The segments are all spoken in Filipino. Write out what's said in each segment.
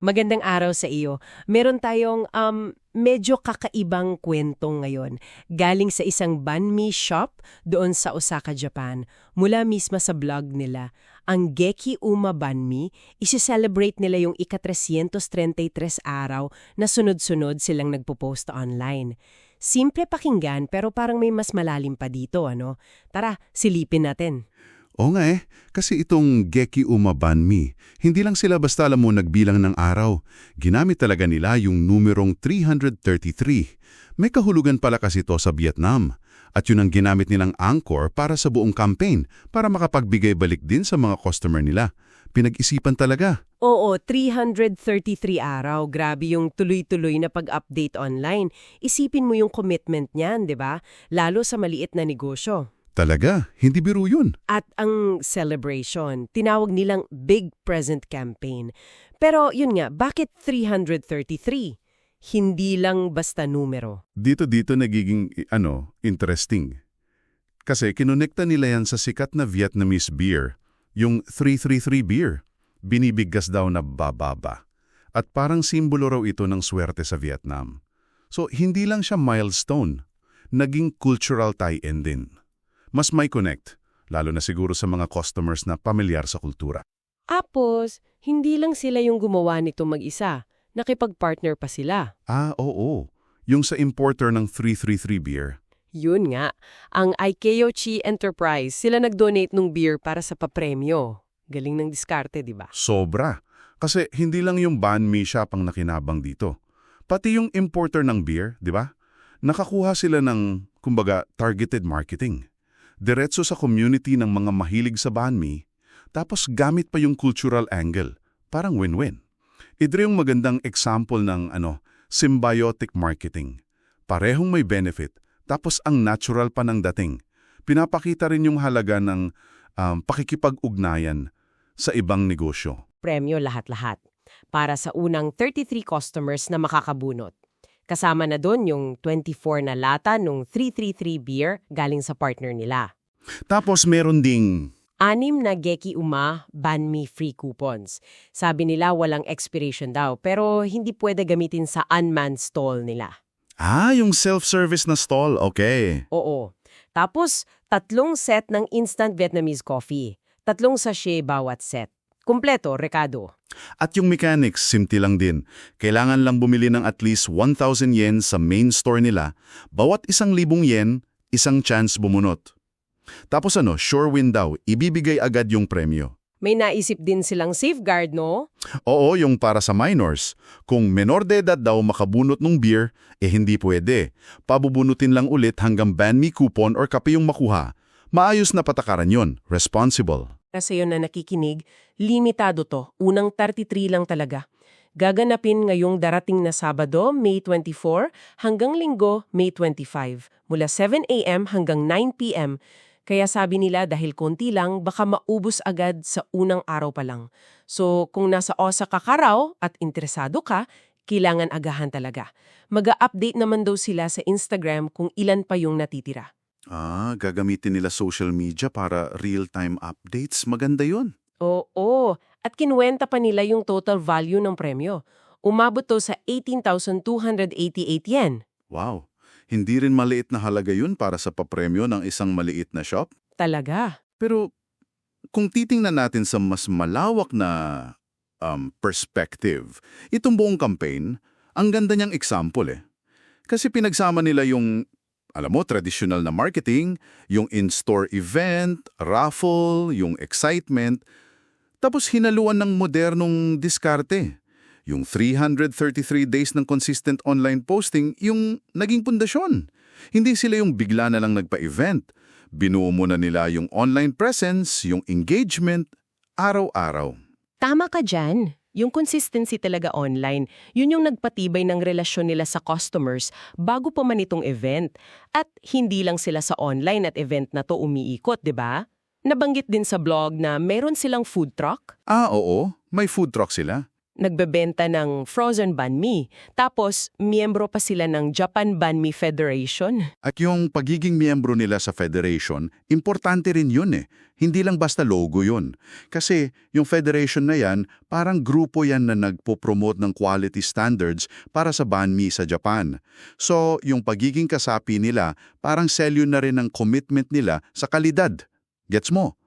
Magandang araw sa iyo. Meron tayong um, medyo kakaibang kwento ngayon. Galing sa isang banh mi shop doon sa Osaka, Japan. Mula mismo sa blog nila, ang Geki Uma Banh Mi, isi-celebrate nila yung ika-333 araw na sunod-sunod silang nagpo-post online. Simple pakinggan pero parang may mas malalim pa dito, ano? Tara, silipin natin. Oo nga eh, kasi itong Geki Uma Banh Mi, hindi lang sila basta alam mo nagbilang ng araw. Ginamit talaga nila yung numerong 333. May kahulugan pala kasi ito sa Vietnam. At yun ang ginamit nilang anchor para sa buong campaign para makapagbigay balik din sa mga customer nila. Pinag-isipan talaga. Oo, 333 araw. Grabe yung tuloy-tuloy na pag-update online. Isipin mo yung commitment niyan, di ba? Lalo sa maliit na negosyo. Talaga, hindi biro yun. At ang celebration, tinawag nilang Big Present Campaign. Pero yun nga, bakit 333? Hindi lang basta numero. Dito-dito nagiging, i- ano, interesting. Kasi kinonekta nila yan sa sikat na Vietnamese beer, yung 333 beer. Binibigkas daw na bababa. At parang simbolo raw ito ng swerte sa Vietnam. So, hindi lang siya milestone, naging cultural tie-in din. Mas may connect, lalo na siguro sa mga customers na pamilyar sa kultura. Apos, hindi lang sila yung gumawa nito mag-isa. Nakipag-partner pa sila. Ah, oo. Yung sa importer ng 333 beer. Yun nga, ang Ikeochi Enterprise, sila nag-donate ng beer para sa papremyo. Galing ng diskarte, di ba? Sobra. Kasi hindi lang yung banh mi shop ang nakinabang dito. Pati yung importer ng beer, di ba? Nakakuha sila ng, kumbaga, targeted marketing. Diretso sa community ng mga mahilig sa banh mi, tapos gamit pa yung cultural angle. Parang win-win. Ito yung magandang example ng ano, symbiotic marketing. Parehong may benefit, tapos ang natural pa ng dating. Pinapakita rin yung halaga ng um, pakikipag-ugnayan sa ibang negosyo. Premyo lahat-lahat. Para sa unang 33 customers na makakabunot. Kasama na doon yung 24 na lata nung 333 beer galing sa partner nila. Tapos meron ding Anim na Geki Uma Ban Mi free coupons. Sabi nila walang expiration daw pero hindi pwede gamitin sa unmanned stall nila. Ah, yung self-service na stall, okay. Oo. Tapos, tatlong set ng instant Vietnamese coffee. Tatlong sachet bawat set. Kumpleto, rekado. At yung mechanics, simti lang din. Kailangan lang bumili ng at least 1,000 yen sa main store nila. Bawat isang libong yen, isang chance bumunot. Tapos ano, sure win daw, ibibigay agad yung premyo. May naisip din silang safeguard, no? Oo, yung para sa minors. Kung menor de edad daw makabunot ng beer, eh hindi pwede. Pabubunutin lang ulit hanggang ban me coupon or kape yung makuha. Maayos na patakaran yon, responsible. Kasi yun na nakikinig, limitado to. Unang 33 lang talaga. Gaganapin ngayong darating na Sabado, May 24, hanggang Linggo, May 25, mula 7 a.m. hanggang 9 p.m. Kaya sabi nila dahil konti lang, baka maubos agad sa unang araw pa lang. So kung nasa Osaka ka raw at interesado ka, kailangan agahan talaga. Mag-update naman daw sila sa Instagram kung ilan pa yung natitira. Ah, gagamitin nila social media para real-time updates. Maganda yun. Oo, at kinuwenta pa nila yung total value ng premyo. Umabot to sa 18,288 yen. Wow. Hindi rin maliit na halaga yun para sa papremyo ng isang maliit na shop. Talaga. Pero kung titingnan natin sa mas malawak na um, perspective, itong buong campaign, ang ganda niyang example eh. Kasi pinagsama nila yung, alam mo, traditional na marketing, yung in-store event, raffle, yung excitement, tapos hinaluan ng modernong diskarte. Yung 333 days ng consistent online posting, yung naging pundasyon. Hindi sila yung bigla na lang nagpa-event. Binuo muna nila yung online presence, yung engagement, araw-araw. Tama ka dyan. Yung consistency talaga online, yun yung nagpatibay ng relasyon nila sa customers bago pa man itong event. At hindi lang sila sa online at event na to umiikot, di ba? Nabanggit din sa blog na meron silang food truck. Ah, oo. May food truck sila. Nagbebenta ng frozen banh mi. Tapos, miyembro pa sila ng Japan Banh Mi Federation. At yung pagiging miyembro nila sa federation, importante rin yun eh. Hindi lang basta logo yun. Kasi yung federation na yan, parang grupo yan na nagpo-promote ng quality standards para sa banh mi sa Japan. So, yung pagiging kasapi nila, parang selyo na rin ng commitment nila sa kalidad. Gets mo?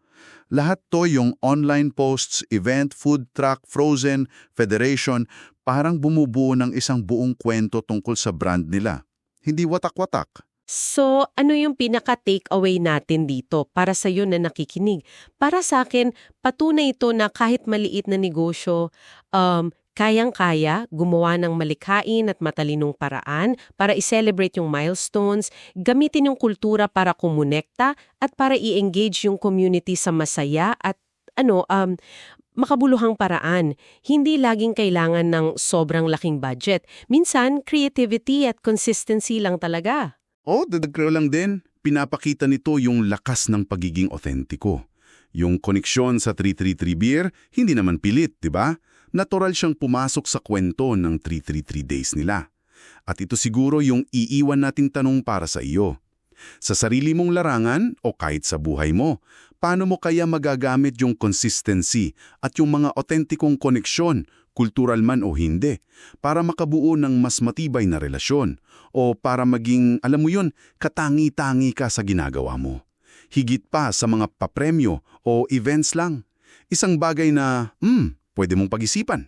Lahat to yung online posts, event, food truck, frozen, federation, parang bumubuo ng isang buong kwento tungkol sa brand nila. Hindi watak-watak. So, ano yung pinaka-takeaway natin dito para sa iyo na nakikinig? Para sa akin, patunay ito na kahit maliit na negosyo, um, kayang-kaya gumawa ng malikhain at matalinong paraan para i-celebrate yung milestones, gamitin yung kultura para kumonekta at para i-engage yung community sa masaya at ano, um, makabuluhang paraan. Hindi laging kailangan ng sobrang laking budget. Minsan, creativity at consistency lang talaga. Oh, dadagro lang din. Pinapakita nito yung lakas ng pagiging otentiko. Yung koneksyon sa 333 Beer, hindi naman pilit, di ba? Natural siyang pumasok sa kwento ng 333 days nila. At ito siguro yung iiwan nating tanong para sa iyo. Sa sarili mong larangan o kahit sa buhay mo, paano mo kaya magagamit yung consistency at yung mga otentikong koneksyon, kultural man o hindi, para makabuo ng mas matibay na relasyon o para maging, alam mo yun, katangi-tangi ka sa ginagawa mo. Higit pa sa mga papremyo o events lang. Isang bagay na, hmm, pwede mong pag-isipan.